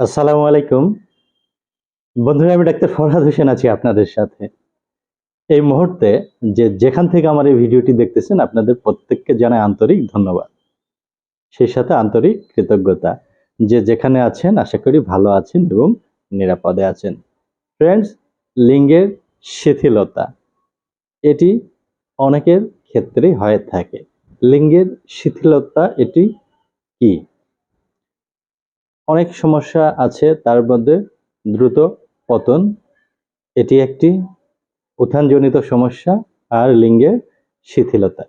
আসসালামু আলাইকুম। বন্ধুরা, আমি ডাক্তার ফরহাদ হোসেন আছি আপনাদের সাথে। এই মুহূর্তে যে যেখান থেকে আমার এই ভিডিওটি দেখতেছেন, আপনাদের প্রত্যেককে জানাই আন্তরিক ধন্যবাদ। সেই সাথে আন্তরিক কৃতজ্ঞতা যে যেখানে আছেন, আশা করি ভালো আছেন এবং নিরাপদে আছেন। ফ্রেন্ডস, লিঙ্গের শিথিলতা, এটি অনেকের ক্ষেত্রেই হয়ে থাকে। লিঙ্গের শিথিলতা এটি কি? অনেক সমস্যা আছে তার মধ্যে দ্রুত পতন। এটি একটি উত্থানজনিত সমস্যা আর লিঙ্গের শিথিলতা।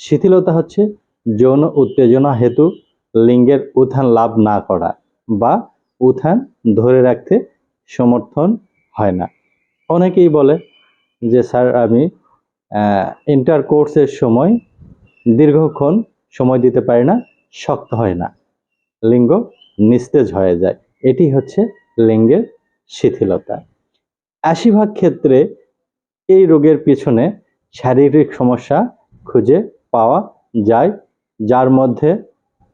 শিথিলতা হচ্ছে যৌন উত্তেজনা হেতু লিঙ্গের উত্থান লাভ না করা বা উত্থান ধরে রাখতে সমর্থন হয় না। অনেকেই বলে যে, স্যার, আমি ইন্টার কোর্সের সময় দীর্ঘক্ষণ সময় দিতে পারি না, শক্ত হয় না। লিঙ্গ নিস্তেজ হয়ে যায়। এটি হচ্ছে লিঙ্গের শিথিলতা। আশি ভাগ ক্ষেত্রে এই রোগের পিছনে শারীরিক সমস্যা খুঁজে পাওয়া যায়, যার মধ্যে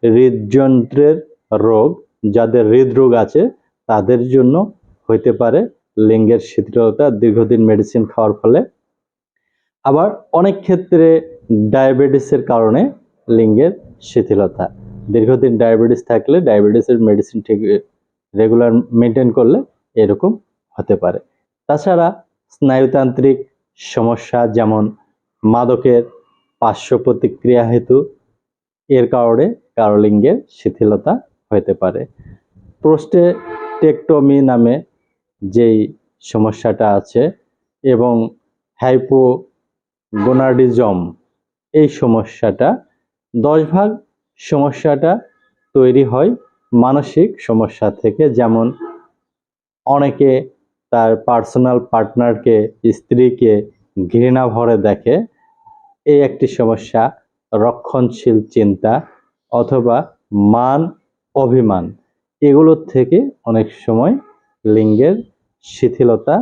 হৃদযন্ত্রের রোগ, যাদের হৃদরোগ আছে, তাদের জন্য হইতে পারে লিঙ্গের শিথিলতা, দীর্ঘদিন মেডিসিন খাওয়ার ফলে। আবার অনেক ক্ষেত্রে ডায়াবেটিসের কারণে লিঙ্গের শিথিলতা। দীর্ঘদিন ডায়াবেটিস থাকলে ডায়াবেটিসের মেডিসিন ঠিক রেগুলার মেনটেন করলে এরকম হতে পারে। তাছাড়া স্নায়ুতান্ত্রিক সমস্যা যেমন মাদকের পার্শ্ব প্রতিক্রিয়া হেতু, এর কারণে কারোলিঙ্গের শিথিলতা হতে পারে। প্রোস্টেটেক্টমি নামে যেই সমস্যাটা আছে এবং হাইপোগোনাডিজম, এই সমস্যাটা দশ ভাগ সমস্যাটা তৈরি হয় মানসিক সমস্যা থেকে। যেমন অনেকে তার পার্সোনাল পার্টনারকে স্ত্রীকে ঘৃণা ভরে দেখে। এই একটি সমস্যা রক্ষণশীল চিন্তা অথবা মান অভিমান। এগুলোর থেকে অনেক সময় লিঙ্গের শিথিলতা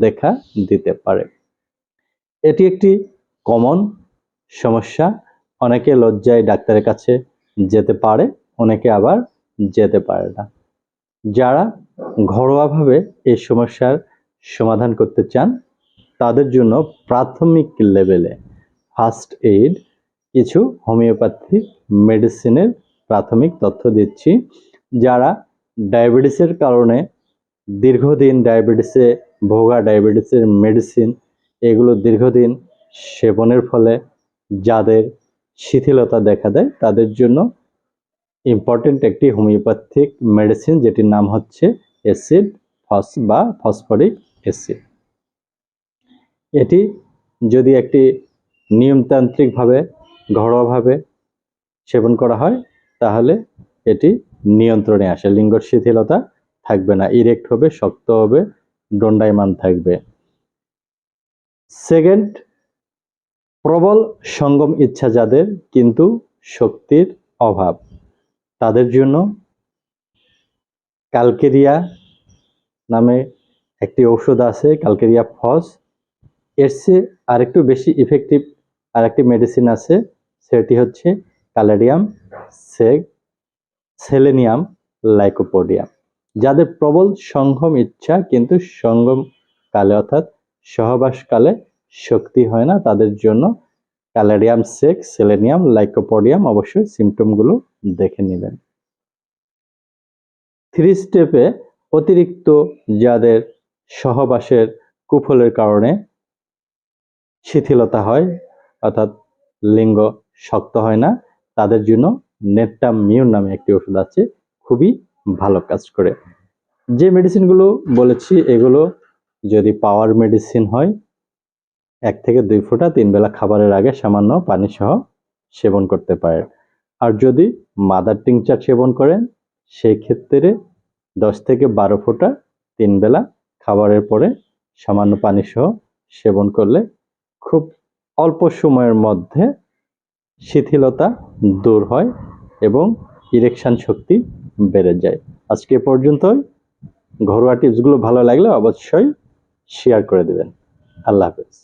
দেখা দিতে পারে। এটি একটি কমন সমস্যা। অনেকে লজ্জায় ডাক্তারের কাছে যেতে পারে, অনেকে আবার যেতে পারে না। যারা ঘরোয়াভাবে এই সমস্যার সমাধান করতে চান, তাদের জন্য প্রাথমিক লেভেলে ফার্স্ট এইড, কিছু হোমিওপ্যাথিক মেডিসিনের প্রাথমিক তথ্য দিচ্ছি, যারা ডায়াবেটিসের কারণে দীর্ঘদিন ডায়াবেটিসে, ভোগা ডায়াবেটিসের মেডিসিন, এগুলো দীর্ঘদিন সেবনের ফলে যাদের শিথিলতা দেখা দেয়, তাদের জন্য ইম্পর্টেন্ট একটি হোমিওপ্যাথিক মেডিসিন যেটির নাম হচ্ছে অ্যাসিড ফস বা ফসফরিক অ্যাসিড এটি যদি একটি নিয়মতান্ত্রিকভাবে, ঘরোয়াভাবে সেবন করা হয়, তাহলে এটি নিয়ন্ত্রণে আসে লিঙ্গর শিথিলতা থাকবে না ইরেক্ট হবে, শক্ত হবে, দণ্ডায়মান থাকবে। সেকেন্ড প্রবল সঙ্গম ইচ্ছা যাদের, কিন্তু শক্তির অভাব। তাদের জন্য ক্যালকেরিয়া নামে একটি ঔষধ আছে ক্যালকেরিয়া ফস। এর চেয়ে আরেকটু বেশি ইফেক্টিভ আরেকটি মেডিসিন আছে, সেটি হচ্ছে ক্যালেডিয়াম সেগ সেলেনিয়াম লাইকোপোডিয়াম। যাদের প্রবল সঙ্গম ইচ্ছা, কিন্তু সঙ্গম কালে অর্থাৎ সহবাসকালে শক্তি হয় না তাদের জন্য। ক্যালেডিয়াম সেক সেলেনিয়াম লাইকোপোডিয়াম অবশ্যই সিমটমগুলো দেখে নেবেন। থ্রি স্টেপে অতিরিক্ত যাদের সহবাসের কুফলের কারণে শিথিলতা হয়, অর্থাৎ লিঙ্গ শক্ত হয় না, তাদের জন্য নেটটাম মিউন নামে একটি ওষুধ আছে, খুবই ভালো কাজ করে। যে মেডিসিনগুলো বলেছি, এগুলো যদি পাওয়ার মেডিসিন হয় এক থেকে দুই ফোঁটা তিন বেলা খাবারের আগে সামান্য পানি সহ সেবন করতে পারেন। আর যদি মাদার টিংচার সেবন করেন, সেই ক্ষেত্রে দশ থেকে বারো ফোঁটা তিন বেলা খাবারের পরে সামান্য পানি সহ সেবন করলে খুব অল্প সময়ের মধ্যে শিথিলতা দূর হয় এবং ইরেকশন শক্তি বেড়ে যায়। আজকে পর্যন্ত ঘরোয়া টিপসগুলো ভালো লাগলে অবশ্যই শেয়ার করে দেবেন। আল্লাহ হাফেজ।